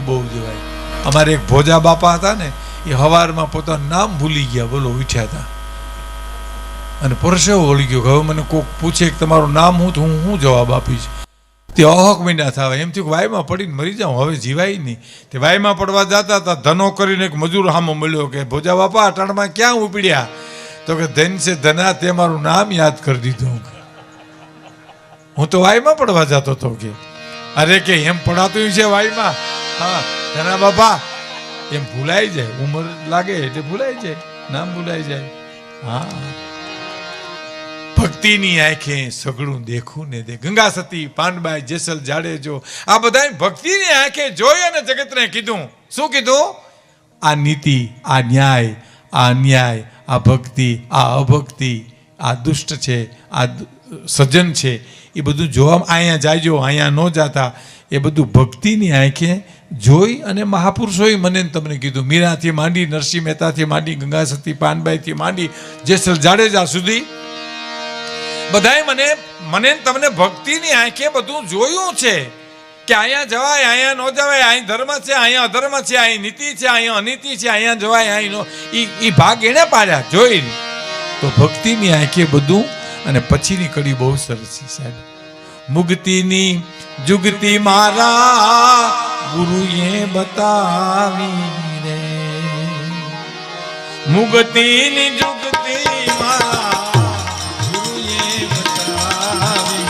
કડી બહુ જવાય અમારે એક ભોજા બાપા હતા ને, એ હવારમાં પોતાનું નામ ભૂલી ગયા, બોલો, ઉઠ્યા હતા. અને પરસેવો વળી ગયો હવે મને કોક પૂછે કે તમારું નામ હું હું શું જવાબ આપીશ? તે અહક મહિના થાવે એમ થયું કે વાયમાં પડીને મરી જાઉં, હવે જીવાય નહીં. તે વાયમાં પડવા જતા હતા, ધનો કરીને એક મજૂર હામો મળ્યો કે, ભોજા બાપા, અટાણમાં ક્યાં ઉપડ્યા? તો કે, ધન છે, ધના તે મારું નામ યાદ કરી દીધું. હું તો વાયમાં પડવા જતો હતો કે, અરે કે, એમ પડાતું છે વાયમાં? હા ધના બાપા, એમ ભૂલાઈ જાય. ઉંમર લાગે એટલે ભૂલાઈ જાય. નામ ભૂલાઈ જાય. હા. ભક્તિની આંખે સગડું દેખું ને દે. ગંગા સતી, પાનબાઈ, જેસલ, જાડેજો, આ બધા ભક્તિની આંખે જોઈ અને જગતને કીધું. શું કીધું? આ નીતિ, આ ન્યાય, આ અન્યાય, આ ભક્તિ, આ અભક્તિ, આ દુષ્ટ છે, આ સજ્જન છે, એ બધું જોવા અહીંયા જાયજો, અહીંયા ન જાતા. એ બધું ભક્તિની આંખે જોઈ અને મહાપુરુષોએ મને તમને કીધું, મીરાથી માંડી, નરસિંહ મહેતાથી માંડી ગંગા સતી પાનબાઈથી માંડી, જેસલ જાડેજા સુધી બધાએ મને મને તમને ભક્તિની આંખે બધું જોયું છે કે અહીંયા જવાય, અહીંયા ન જવાય, અહીં ધર્મ છે, અહીંયા અધર્મ છે, અહીં નીતિ છે, અહીંયા અનીતિ છે, અહીંયા જવાય, અહીં નો. ઈ ભાગ એને પાડ્યા જોઈ તો ભક્તિની આંખે બધું અને પછીની કડી બહુ સરસ છે સાહેબ. મુક્તિની, જુગતી મારા ગુરુએ બતાવી રે. મુક્તિની જુગતી મારા ગુરુએ બતાવી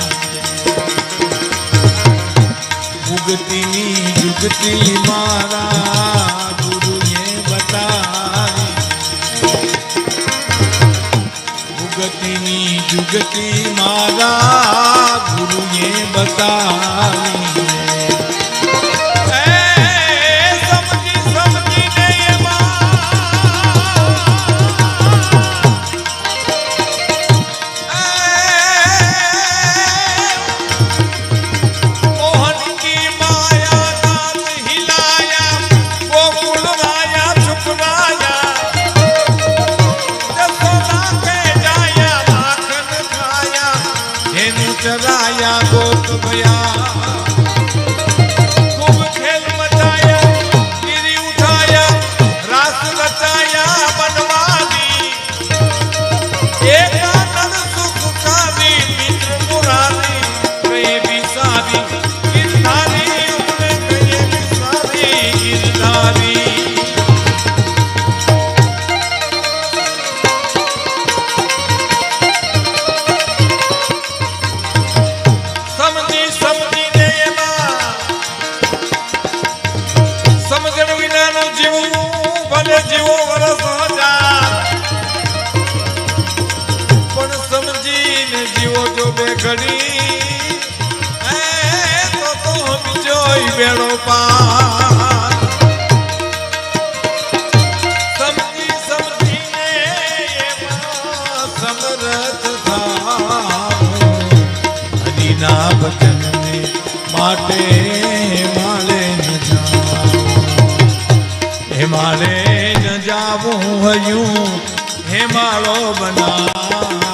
મુક્તિની જુગતી મારા ગુરુએ બતાવી મુક્તિની જુગતી મારા ગુરુએ બતાવી સમજોય પા સમજી, સમજીને સમરથ માટે માલે ન જાવ હે મારે ન જાવું હયું, હે માળો બનાવો.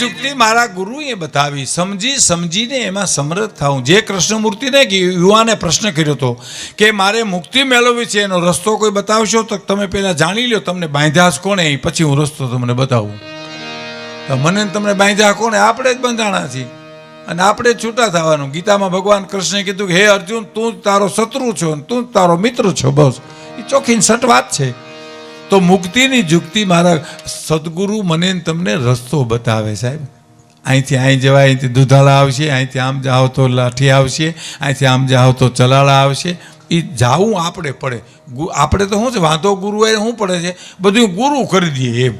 જુક્તિ મારા ગુરુએ બતાવી. સમજી, સમજીને એમાં સમૃદ્ધ થાઉં. જે કૃષ્ણમૂર્તિને યુવાને પ્રશ્ન કર્યો હતો કે મારે મુક્તિ મેળવવી છે, એનો રસ્તો કોઈ બતાવશો? તો તમે પહેલાં જાણી લો તમને બાંધ્યાસ કોણે? પછી હું રસ્તો તમને બતાવું. તો મને તમને બાંધ્યા કોણે? આપણે જ બંધાણા છીએ. અને આપણે છૂટા થવાનું. ગીતામાં ભગવાન કૃષ્ણે કીધું કે, હે અર્જુન, તું જ તારો શત્રુ છો તું જ તારો મિત્ર છો, બસ. એ ચોખ્ખી સટ વાત છે. તો મુક્તિની જુક્તિ મારા સદગુરુ મને તમને રસ્તો બતાવે સાહેબ. અહીંથી અહીં જવાય, અહીંથી દુધાળા આવશે, અહીંથી આમ જાઓ તો લાઠી આવશે, અહીંથી આમ જાઓ તો ચલાળા આવશે. એ જાવું આપણે પડે. આપણે તો શું છે, વાંધો ગુરુ એ શું પડે છે? બધું ગુરુ કરી દઈએ એમ.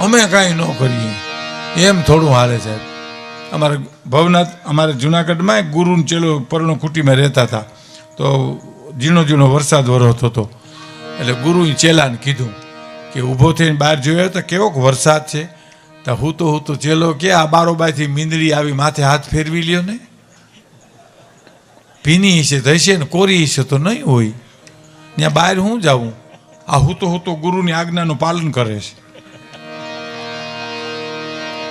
અમે કાંઈ ન કરીએ. એમ થોડું હાલે સાહેબ. અમારે ભવનાથ, અમારે જુનાગઢમાં એક ચેલો ચેલો ખૂટીમાં રહેતા હતા. તો ઝીણો ઝીણો વરસાદ વરસતો હતો. એટલે ગુરુએ ચેલાને કીધું કે ઊભો થઈને બહાર જોયો તો કેવોક વરસાદ છે? તો હું તો હું તો ચેલો કે આ બારોબાઈથી મીંદડી આવી માથે હાથ ફેરવી લ્યો ને. ભીની હશે તો ને, કોરી હશે તો નહીં હોય. ત્યાં બહાર હું જાઉં? આ હું તો હું તો ગુરુની આજ્ઞાનું પાલન કરે છે.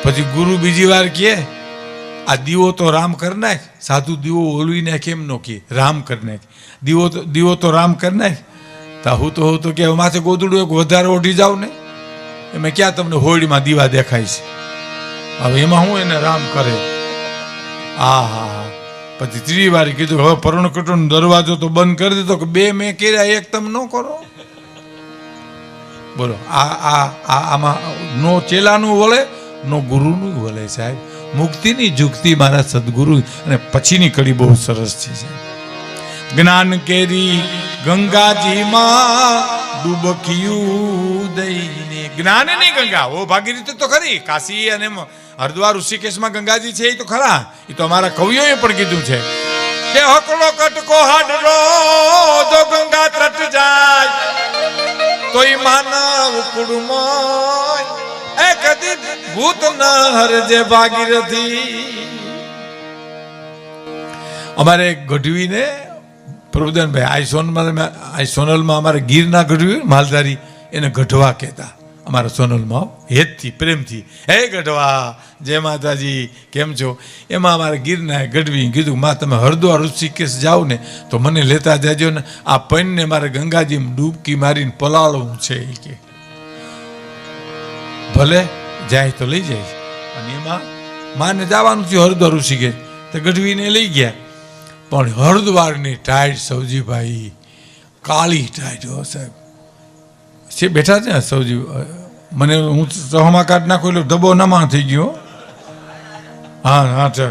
પછી ગુરુ બીજી વાર કહે, આ દીવો તો રામ કરી નાખ, સાધુ દીવો ઓલવી નાખ એમ નો કે, રામ કરી નાખ. દીવો તો દીવો તો રામ કરી નાખ તા હું તો હું તો કે માથે ગોદડું એક વધારે ઓઢી જાવ ને? એમાં ક્યાં તમને હોળીમાં દીવા દેખાય છે? હવે એમાં હું એને રામ કરે? આ હા. હા પછી ત્રીજી વાર કીધું હવે પર્ણકટોનો દરવાજો તો બંધ કરી દીધો કે બે મેં કર્યા, એક તમે ન કરો? બોલો, આ આ આ, આમાં નો ચેલાનું વળે, નો ગુરુનું વળે સાહેબ. મુક્તિની જુક્તિ મારા સદગુરુ અને પછીની કડી બહુ સરસ છે સાહેબ. જ્ઞાન કેરી ગંગાજીમાં ડૂબકિયું દઈને. જ્ઞાન નહીં ગંગા ઓ ભાગીરથી તો ખરી. કાશી અને હરદ્વાર, ઋષિકેશમાં ગંગાજી છે એ તો ખરા. એ તો અમારા કવિઓએ પણ કીધું છે. કે હકલો કટકો હાડરો જો ગંગા તટ જાય, તોય માનવ કુડમો એ કદી ભૂત ન હરજે ભાગીરથી. અમારે ગઢવીને પ્રભુદાનભાઈ આઈ સોનલમાં આઈ સોનલમાં અમારે ગીરના ગઢવી માલધારી, એને ગઢવા કહેતા. અમારા સોનલમાં હેતથી, પ્રેમથી. હે ગઢવા, જય માતાજી, કેમ છો? એમાં અમારે ગીરના ગઢવી કીધું માં, તમે હરદ્વાર ઋષિકેશ જાઓ ને, તો મને લેતા જાજો ને, આ પૈનને મારે ગંગાજીમાં ડૂબકી મારીને પલાળવું છે. એ કે, ભલે, જાય તો લઈ જાય. અને એમાં માને જવાનું થયું હરદ્વાર ઋષિકેશ. તો ગઢવીને લઈ ગયા. પણ હરદ્વારની ટાઈટ સૌજીભાઈ કાળી ટાઈટ હો સાહેબ. છે, બેઠા છે ને સૌજી મને હું સહમાં કાઢ નાખો એટલે ધબો નમા થઈ ગયો. હા હા, છે.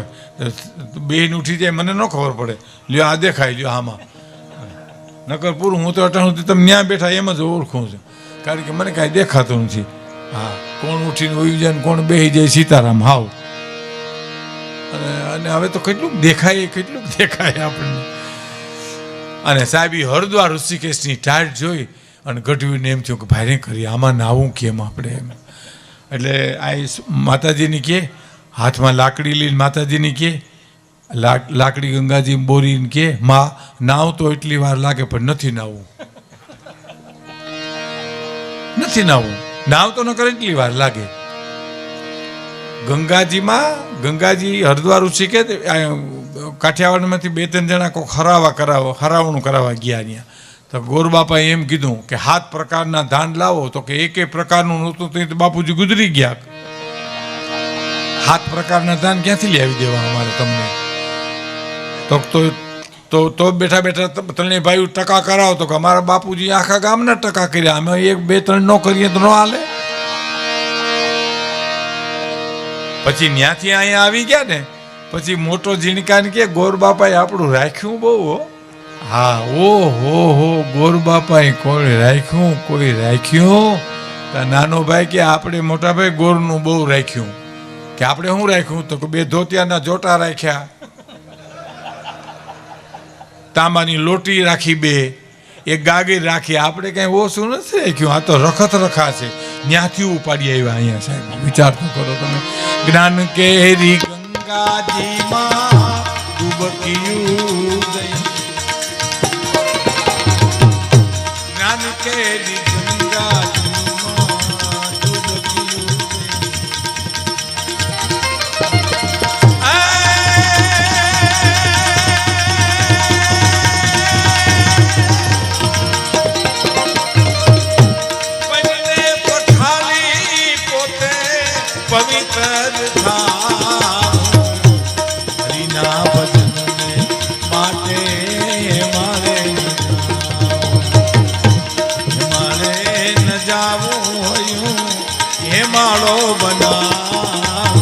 બેન ઉઠી જાય, મને ન ખબર પડે. લ્યો, આ દેખાય, લ્યો, આમાં. નકર પૂરું, હું તો અટાણું તમે ત્યાં બેઠા એમ જ ઓળખું છું. કારણ કે મને કાંઈ દેખાતું નથી. હા, કોણ ઉઠીને ઉઈ જાય કોણ બેસી જાય, સીતારામ, હાવ. અને હવે તો કેટલું દેખાય કેટલું દેખાય આપણને. અને સાહેબ હરદ્વાર ઋષિકેશની ટાઈટ જોઈ અને ગઢવીને એમ થયું કે ભાઈ કરી આમાં નાવું કેમ આપણે એમ. એટલે આ માતાજીની કે, હાથમાં લાકડી લઈને માતાજીની કે, લાક- લાકડી ગંગાજી બોરીને કે, માં, નાવ તો એટલી વાર લાગે પણ નથી નાવું. નથી નાવું. નાવ તો ન કરે એટલી વાર લાગે. ગંગાજીમાં, ગંગાજી હરિદ્વાર કે કાઠિયાવાડમાંથી બે ત્રણ જણા કોઈ હરાવા કરાવો, હરાવણું કરાવવા ગયા ત્યાં. તો ગોરબાપાએ એમ કીધું કે હાથ પ્રકારના ધાન લાવો તો કે એકે પ્રકારનું નહોતું તો બાપુજી ગુજરી ગયા. હાથ પ્રકારના ધાન ક્યાંથી લાવી દેવા અમારે તમને? તો તો તો બેઠા બેઠા ત્રણેય ભાઈઓ ટકા કરાવો તો કે અમારા બાપુજી આખા ગામના ટકા કર્યા. અમે એક બે ત્રણ નો કરીએ તો ન હાલે. પછી ત્યાંથી અહીંયા આવી ગયા ને, પછી મોટો જીણકાન કે, ગોર બાપાએ આપણું રાખ્યું બહુ, હો. હા, ઓ, હો હો, ગોર બાપાએ કોઈ રાખ્યું કોઈ રાખ્યું? તો નાનો ભાઈ કે, આપણે મોટા ભાઈ ગોરનું બહુ રાખ્યું. કે આપણે શું રાખ્યું? તો કે બે ધોતિયાના જોટા રાખ્યા. તાંબાની લોટી રાખી બે. એક ગાગીર રાખી. આપણે કઈ ઓછું નથી રાખ્યું. આ તો રખત રખા છે. ત્યાંથી ઉપાડી આવ્યા અહીંયા સાહેબ. વિચાર તો કરો તમે. જ્ઞાન કેરી ગંગાજીમાં ડૂબકિયું દઈ. હેમાળો બના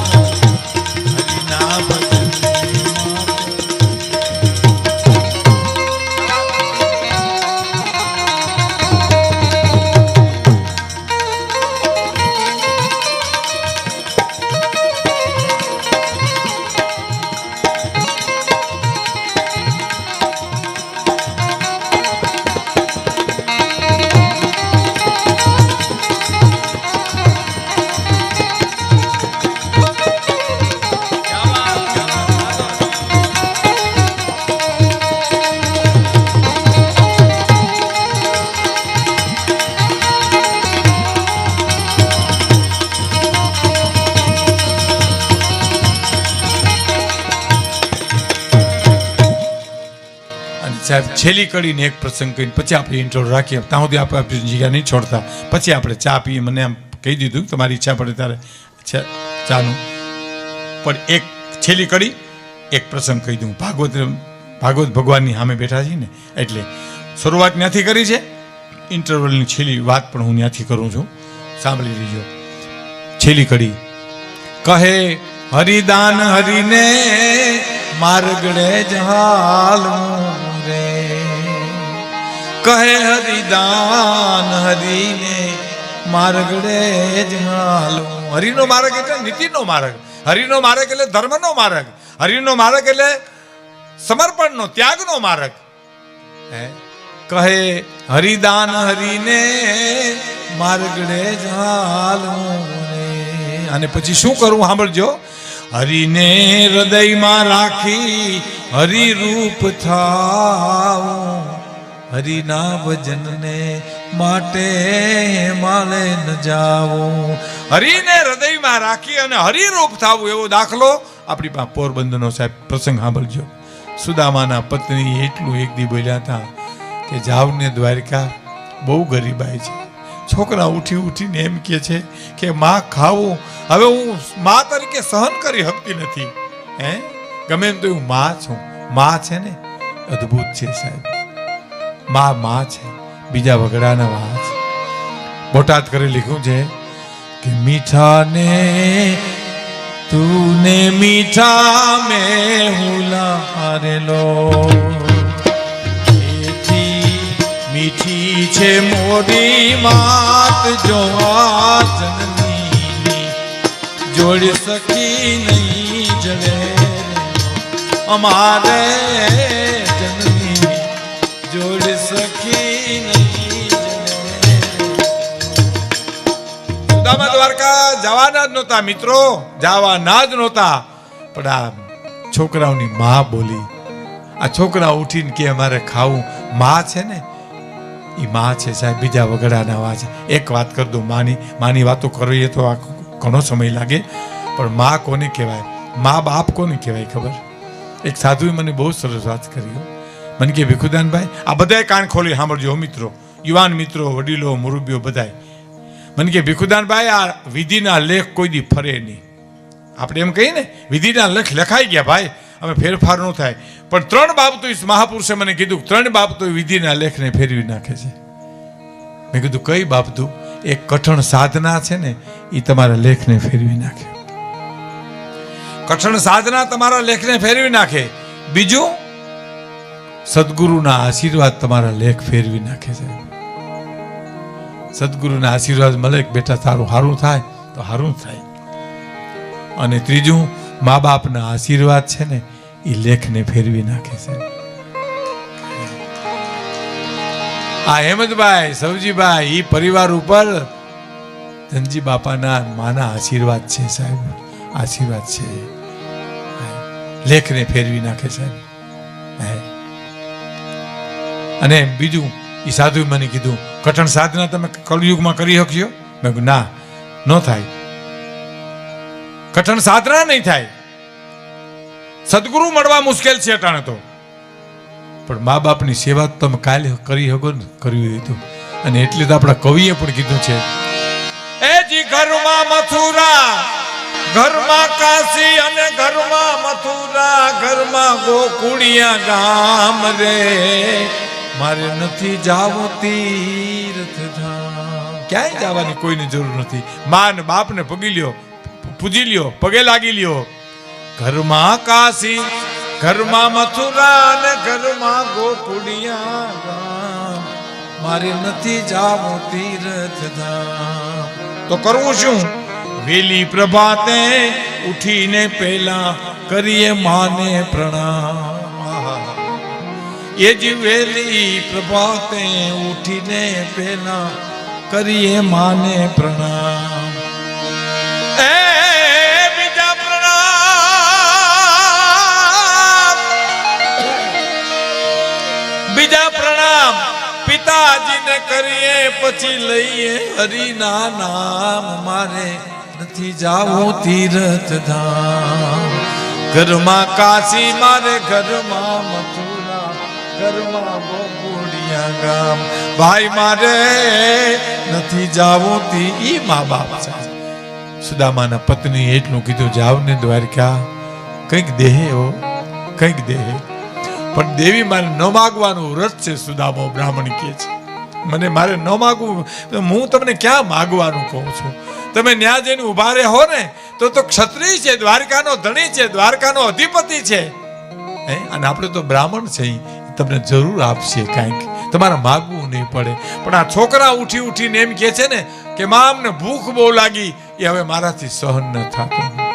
સાહેબ, છેલ્લી કડીને એક પ્રસંગ કહીને પછી આપણે ઇન્ટરવ્યુ રાખીએ. ત્યાં સુધી આપણે આપણી જગ્યા નહીં છોડતા. પછી આપણે ચા પીએ, મને આમ કહી દીધું તમારી ઈચ્છા પડે ત્યારે ચાનું. પણ એક છેલ્લી કડી, એક પ્રસંગ કહી દઉં. ભાગવત ભાગવત ભગવાનની સામે બેઠા છીએ ને, એટલે શરૂઆત ત્યાંથી કરી છે. ઇન્ટરવલની છેલ્લી વાત પણ હું ત્યાંથી કરું છું. સાંભળી લીજો. છેલ્લી કડી. કહે, હરિદાન હરિને, માર્ગડે જહાલવું રે કહે હરિદાન હરિને, માર્ગડે જહાલવું હરિનો માર્ગ એટલે નીતિનો માર્ગ. હરિનો માર્ગ એટલે ધર્મનો માર્ગ. હરિનો માર્ગ એટલે સમર્પણનો, ત્યાગનો માર્ગ. હે? કહે હરિદાન હરિને, માર્ગડે જ હાલું. અને પછી શું કરવું સાંભળજો. હરિને હૃદયમાં રાખી હરિરૂપ થાઓ હરિના ભજનને માટે માલે ન જાવું હરિને હૃદયમાં રાખી અને હરિરૂપ થાવું એવો દાખલો આપણી પાસે પોરબંદરનો સાહેબ પ્રસંગ સાંભળજો. સુદામાના પત્ની એટલું એક દી બોલ્યા હતા કે જાવને દ્વારિકા બહુ ગરીબાઈ છે. છોકરા ઉઠી ઉઠીને એમ કે છે કે, માં ખાવું હવે હું માં તરીકે સહન કરી શકતી નથી. હે? ગમે એમ તો હું માં છું. માં છે ને? અદ્ભુત છે સાહેબ. માં માં છે. બીજા વગડાના વા છે. બોટાદ કરી લીધું છે કે મીઠા ને તૂને મીઠા મેં હું એથી મીઠી છે મોરી માત જોવા જનની જોડી સકી નહીં જડે અમારે જનની. જોડી નહીં દ્વારકા જવાના જ નહોતા મિત્રો, જવાના જ નહોતા. પણ આ છોકરાઓની મા બોલી, આ છોકરા ઉઠીને કે અમારે ખાવું, મા છે ને એ માં છે સાહેબ, બીજા વગડાના વા છે. એક વાત કરી દઉં, માની માની વાતો કરવી તો આ ઘણો સમય લાગે. પણ માં કોને કહેવાય? મા બાપ કોને કહેવાય ખબર? એક સાધુએ મને બહુ સરસ વાત કરી. મને કે, ભીખુદાનભાઈ, આ બધાય કાન ખોલી સાંભળજો મિત્રો. યુવાન મિત્રો, વડીલો મુરબીઓ બધાય. મને કે, ભીખુદાનભાઈ, આ વિધિના લેખ કોઈ દી ફરે નહીં. આપણે એમ કહીએ ને, વિધિના લેખ લખાઈ ગયા ભાઈ. અમે ફેરફાર ન થાય. પણ ત્રણ બાબતો મહાપુરુષે મને કીધું ત્રણ બાબતો વિધિના લેખને ફેરવી નાખે છે. મેં કીધું, કઈ બાબતું? એ કઠણ સાધના છે ને એ તમારા લેખને ફેરવી નાખે. કઠણ સાધના તમારા લેખને ફેરવી નાખે. બીજું, સદગુરુના આશીર્વાદ તમારા લેખ ફેરવી નાખે છે. સદગુરુના આશીર્વાદ મળે બેટા તારું સારું થાય, તો સારું થાય. અને ત્રીજું, મા બાપના આશીર્વાદ છે ને એ લેખને ફેરવી નાખે છે. આ હેમંતભાઈ, સવજીભાઈ એ પરિવાર ઉપર ધનજી બાપાના માના આશીર્વાદ છે સાહેબ. આશીર્વાદ છે. લેખને ફેરવી નાખે સાહેબ. અને બીજું એ સાધુ મને કીધું, કઠણ સાધના તમે કલયુગમાં કરી શકશો? મેં ના, ન થાય. કઠણ સાધના નહીં થાય. સદગુરુ મળવા મુશ્કેલ છે અટાણે તો. પણ મા બાપની સેવા તમે કાલે કરી શકો ને કરવી હોય અને એટલે તો આપણા કવિએ પણ કીધું છે, એ જી ઘરમાં મથુરા, ઘરમાં કાશી અને ઘરમાં મથુરા, ઘરમાં ગોકુળિયા ગામ રે. મારે નથી જાવું તીર્થ ક્યાંય જવાની કોઈની જરૂર નથી. મા ને બાપને પગી લ્યો, પૂજી લ્યો, પગે લાગી લ્યો. ઘરમાં કાશી ઘરમાં મથુરા અને ઘરમાં ગોકુળિયા ગામ મારે નથી જાવું તીર્થ ધામ તો કરવું શું વેલી પ્રભાતે ઉઠીને પહેલા કરીએ માને પ્રણામ આહા. એ જ વેલી પ્રભાતે ઉઠીને પહેલા કરીએ માને પ્રણામ પિતાજીને કરીએ, પછી લઈએ હરિના નામ. મારે નથી જાવું તીર્થ ધામ ઘરમાં કાશી, મારે ઘરમાં મથુરા. ઘરમાં બોબુડિયા ગામ. ભાઈ, મારે નથી જાવું તી. ઈ મા બાપ છે. સુદામાના પત્ની એટલું કીધું જાવ ને દ્વારકા. કંઈક દેહે હો, કંઈક દેહે. પણ દેવી મારે ન માગવાનું વ્રત છે, સુદામો બ્રાહ્મણ કહે છે. મને મારે ન માગવું. હું તમને ક્યાં માગવાનું કહું છું? તમે ન્યા જઈને ઊભા રહો ને, તો તો ક્ષત્રિય છે, દ્વારકાનો ધણી છે, દ્વારકાનો અધિપતિ છે. હે? અને આપણે તો બ્રાહ્મણ છે તમને જરૂર આપશે કાંઈક. તમારે માગવું નહીં પડે. પણ આ છોકરા ઉઠી ઉઠીને એમ કહે છે ને, કે મામને ભૂખ બહુ લાગી, એ હવે મારાથી સહન ન થતું.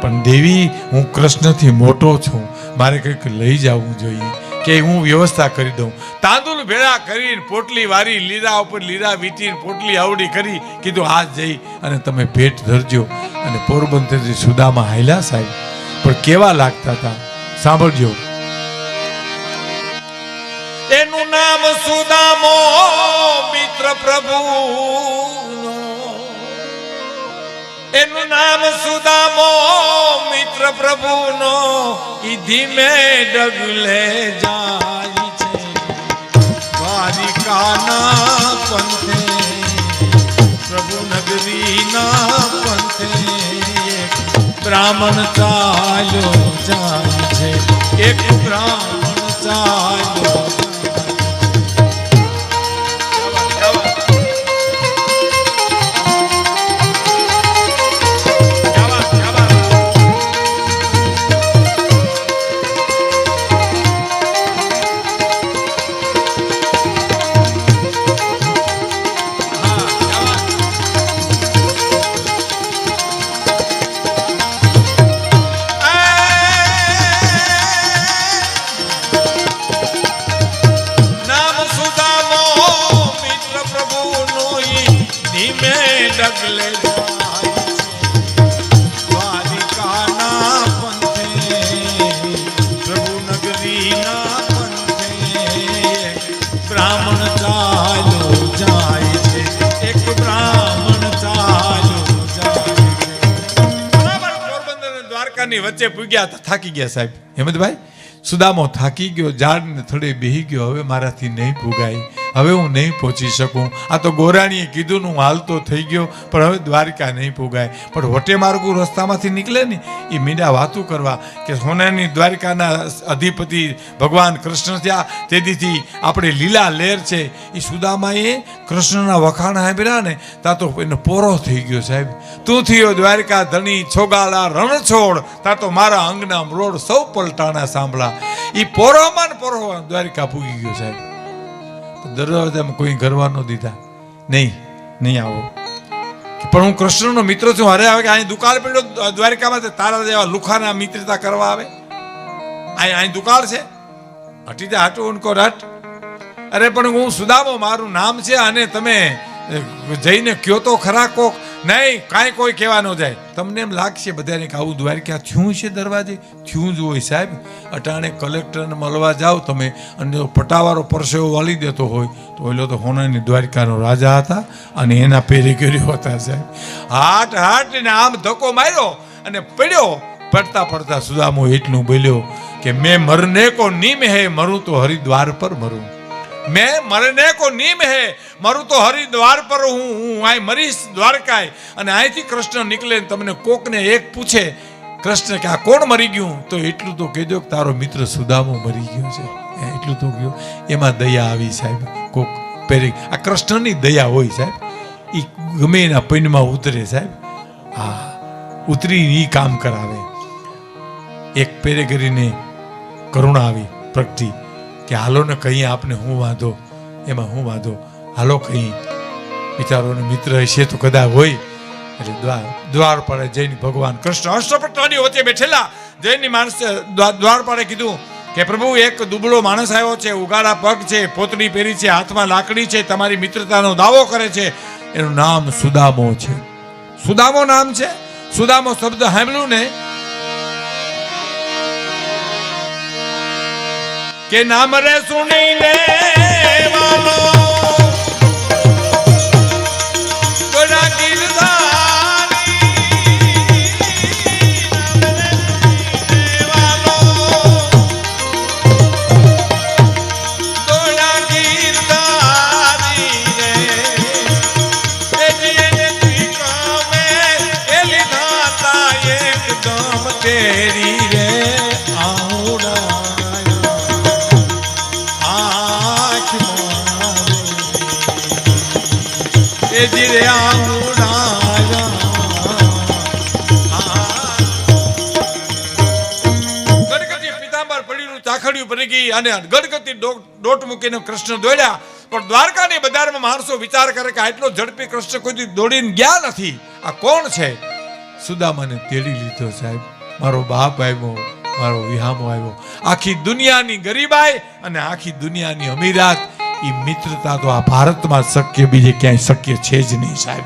પણ દેવી, હું કૃષ્ણથી મોટો છું. મારે કંઈક લઈ જવું જોઈએ. કે હું વ્યવસ્થા કરી દઉં. તાંદુલ ભેળા કરીને પોટલી વારી લીરા ઉપર લીરા વીટીને પોટલી આવડી કરી કીધું, હાથ જઈ અને તમે ભેટ ધરજો. અને પોરબંદરથી સુદામાં હાલ્યા સાહેબ. પણ કેવા લાગતા હતા? સાંભળજો. એનું નામ સુદામો, મિત્ર પ્રભુ એનું નામ સુદામો મિત્ર પ્રભુનો ઈ ધીમે ડગલે જાય છે. દ્વારિકાના પંથે, પ્રભુ નગરીના પંથે બ્રાહ્મણ ચાલ્યો જાય છે. એક બ્રાહ્મણ ચાલ્યો વચ્ચે પૂગ્યા થાકી ગયા સાહેબ. હેમંતભાઈ, સુદામો થાકી ગયો, ઝાડને થડે બેહી ગયો, હવે મારાથી નહીં ભૂગાય હવે હું નહીં પહોંચી શકું. આ તો ગોરાણીએ કીધું હું હાલતો થઈ ગયો, પણ હવે દ્વારકા નહીં ભૂગાય પણ વટે માર્ગું રસ્તામાંથી નીકળે ને, એ મીંડા વાતું કરવા કે સોનાની દ્વારકાના અધિપતિ ભગવાન કૃષ્ણ થયા. તેથી આપણે લીલા લહેર છે. એ સુદામાએ કૃષ્ણના વખાણ સાંભળ્યા ને, તા તો એનો પોરો થઈ ગયો સાહેબ. તું થયો દ્વારકા ધણી છોગાલા રણછોડ. તા તો મારા અંગના મરોડ સૌ પલટાણા સાંભળા એ પોરોમાં પોરો દ્વારકા પૂગી ગયો સાહેબ. દરવાજામાં કોઈ ઘરવા ન દીધા. નહીં નહીં આવો. પણ હું કૃષ્ણનો મિત્ર છું અરે આવે કે અહીં દુકાળ પડ્યો, દ્વારિકામાં તારા જેવા લુખાના મિત્રતા કરવા આવે. અહીં અહીં દુકાળ છે. હટી જા, હટો, ઉનકો રટ. અરે, પણ હું સુદામો, મારું નામ છે, અને તમે જઈને કયો તો ખરા કોક. નહીં, કાંઈ કોઈ કહેવા ન જાય. તમને એમ લાગશે બધાને કે આવું દ્વારકા થયું છે દરવાજે? થયું જ હોય સાહેબ. અટાણે કલેક્ટરને મળવા જાઓ તમે અને જો પટાવાળો પરસેવો વાળી દેતો હોય તો ઓલો તો હોનાની દ્વારકાનો રાજા હતા અને એના પેરી કર્યો હતા સાહેબ. હાટ હાટ ને આમ ધક્કો માર્યો અને પડ્યો. પડતા પડતા સુદામો એટલું બોલ્યો કે, મેં મરને કો નિમ હે, મરું તો હરિદ્વાર પર મરું. મેં મરને કો નિમ હે. મારું તો હરિદ્વાર પર હું હું અહીં મરીશ દ્વારકાય. અને અહીંથી કૃષ્ણ નીકળે તમને કોકને એક પૂછે, કૃષ્ણ, કે આ કોણ મરી ગયું? તો એટલું તો કહેજો કે તારો મિત્ર સુદામો મરી ગયો છે. એટલું તો કહ્યું એમાં દયા આવી સાહેબ, કોક પહેરી. આ કૃષ્ણની દયા હોય સાહેબ. એ ગમે એના પૈનમાં ઉતરે સાહેબ. હા ઉતરી એ કામ કરાવે. એક પેરે કરીને કરુણા આવી પ્રગટી. કે હાલો ને કહીએ આપને હું વાંધો? એમાં હું વાંધો? હાલો કહીએ બિચારોને મિત્ર હશે તો કદા હોય. એટલે દ્વાર દ્વાર પાડે જઈને ભગવાન કૃષ્ણ હર્ષપટ્ટાની વચ્ચે બેઠેલા. જૈનની માણસ દ્વાર પાડે કીધું કે પ્રભુ, એક દુબળો માણસ આવ્યો છે, ઉગાડા પગ છે પોતડી પહેરી છે, હાથમાં લાકડી છે, તમારી મિત્રતાનો દાવો કરે છે. એનું નામ સુદામો છે. સુદામો નામ છે? સુદામો શબ્દ સાંભળ્યું ને? કે નામ રે સુણીને વાલો ચાખડિયું અને ગણગતિ દોટ મૂકીને કૃષ્ણ દોડ્યા. પણ દ્વારકાની બજારમાં માણસો વિચાર કરે કે આટલો ઝડપી કૃષ્ણ કોઈ દોડીને ગયા નથી. આ કોણ છે? સુદામાને તેડી લીધો સાહેબ. મારો બાપ આવ્યો, મારો વિહામો આવ્યો. આખી દુનિયાની ગરીબાઈ અને આખી દુનિયાની અમીરાત. એ મિત્રતા તો આ ભારતમાં શક્ય, બીજે ક્યાંય શક્ય છે જ નહીં સાહેબ.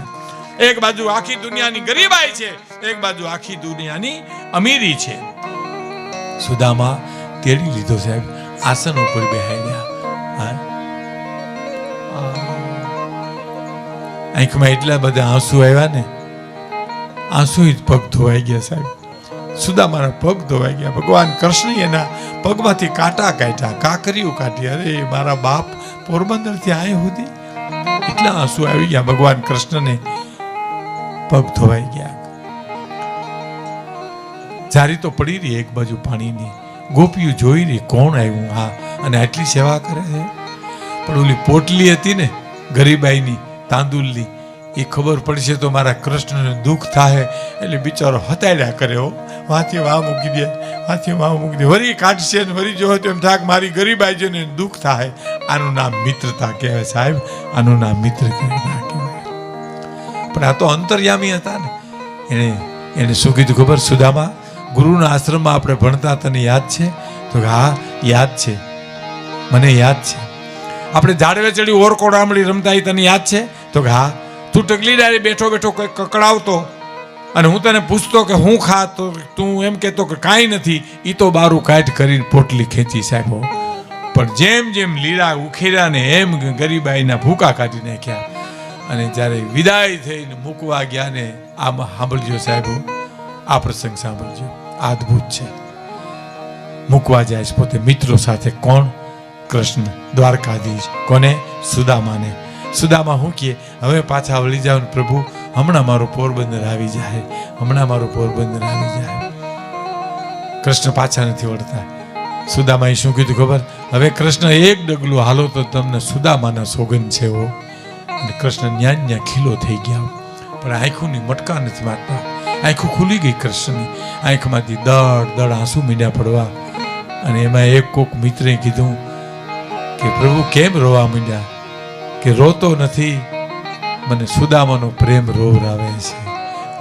એક બાજુ આખી દુનિયાની ગરીબાઈ છે, એક બાજુ આખી દુનિયાની અમીરી છે. સુદામા તેડી લીધો સાહેબ. આસન ઉપર બેહાડ્યા. આંખમાં એટલા બધા આંસુ આવ્યા ને, આંસુ જ પગ ધોવાઈ ગયા સાહેબ. સુદામાના પગ ધોવાઈ ગયા. ભગવાન કૃષ્ણ એના પગમાંથી કાંટા કાઢ્યા, કાકરીઓ કાઢી. અરે, મારા બાપ પોરબંદરથી આય સુધી એટલા આંસુ આવી ગયા. ભગવાન કૃષ્ણને પગ ધોવાઈ ગયા. જારી તો પડી રહી એક બાજુ પાણીની. ગોપીઓ જોઈ રહી કોણ આવ્યું? હા, અને આટલી સેવા કરે છે? પણ ઓલી પોટલી હતી ને, ગરીબાઈની, તાંદુલની, એ ખબર પડશે તો મારા કૃષ્ણને દુઃખ થાય એટલે બિચારો હતાડ્યા કરે હો. વાંથી વાહ મૂકી દે વાંથી વાહ મૂકી દે. વરી કાઢશે ને વરી જો તો એમ થાક મારી ગરીબાઈ છે ને દુઃખ થાય આનું નામ મિત્રતા કહેવાય સાહેબ. આનું નામ મિત્ર કહેવાય. પણ આ તો અંતર્યામી હતા ને. એણે એને શું કીધું ખબર? સુદામા? ગુરુના આશ્રમમાં આપણે ભણતા તને યાદ છે? તો હા, યાદ છે. મને યાદ છે. આપણે ઝાડવે ચડી ઓરકોડ આંબળી રમતા એ તને યાદ છે? તો કે હા. તું ટકલી ડાળી બેઠો બેઠો કંઈક કકડાવતો અને હું તને પૂછતો કે હું ખા? તો તું એમ કહેતો કે કાંઈ નથી. એ તો બારું કાઢ કરીને પોટલી ખેંચી સાહેબો પણ જેમ જેમ લીલા ને એમ ગરીબાઈના ભૂકા કાઢી નાખ્યા અને જ્યારે વિદાય થઈને મૂકવા ગયા ને આમાં સાંભળજો સાહેબો આ પ્રસંગ સાંભળજો. આ અદ્ભુત છે. મૂકવા જાય છે પોતે મિત્રો સાથે કોણ? કૃષ્ણ દ્વારકાધીશ. કોને? સુદામાને. સુદામા હું કહીએ હવે પાછા વળી જાવ પ્રભુ. હમણાં મારો પોરબંદર આવી જાય. હમણાં મારો પોરબંદર આવી જાય. કૃષ્ણ પાછા નથી વળતા. સુદામાએ શું કીધું ખબર? હવે કૃષ્ણ એક ડગલું હાલો તો તમને સુદામાના સોગન છે હો. અને કૃષ્ણ ન્યા ન્યા ખીલો થઈ ગયા પણ આંખોની મટકા નથી મારતા. આંખો ખુલી ગઈ કૃષ્ણની. આંખમાંથી દડ દડ આંસુ મીંડ્યા પડવા. અને એમાં એક કોક મિત્રે કીધું કે, પ્રભુ, કેમ રોવા મીંડ્યા? કે રોતો નથી. મને સુદામાનો પ્રેમ રોવરાવે છે.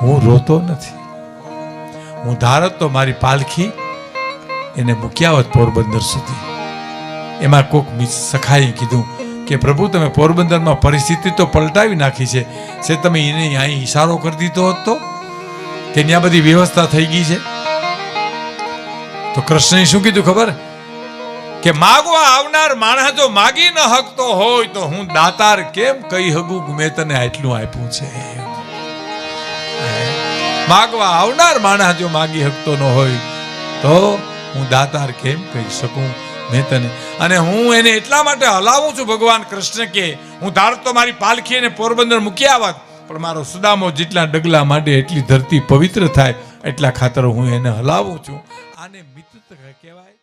હું રોતો નથી. હું ધારત તો મારી પાલખી એને મૂક્યા હોત પોરબંદર સુધી. એમાં કોક સખાએ કીધું કે, પ્રભુ, તમે પોરબંદરમાં પરિસ્થિતિ તો પલટાવી નાખી છે. જે તમે એને અહીં ઈશારો કરી દીધો હોત? તો ત્યાં બધી વ્યવસ્થા થઈ ગઈ છે. તો કૃષ્ણએ શું કીધું ખબર? કે માગવા આવનાર માણસ જો માગી ન હકતો હોય તો હું દાતાર કેમ કહી હગું મેં તને આટલું આપ્યું છે? માગવા આવનાર માણસ જો માગી હકતો ન હોય તો હું દાતાર કેમ કહી શકું મેં તને? અને હું એને એટલા માટે હલાવું છું ભગવાન કૃષ્ણ કે હું ધારત તો મારી પાલખી અને પોરબંદર મૂકી આવત પણ મારો સુદામો જેટલા ડગલા માંડે એટલી ધરતી પવિત્ર થાય એટલા ખાતર હું એને હલાવું છું. આને મિત્ર કહેવાય.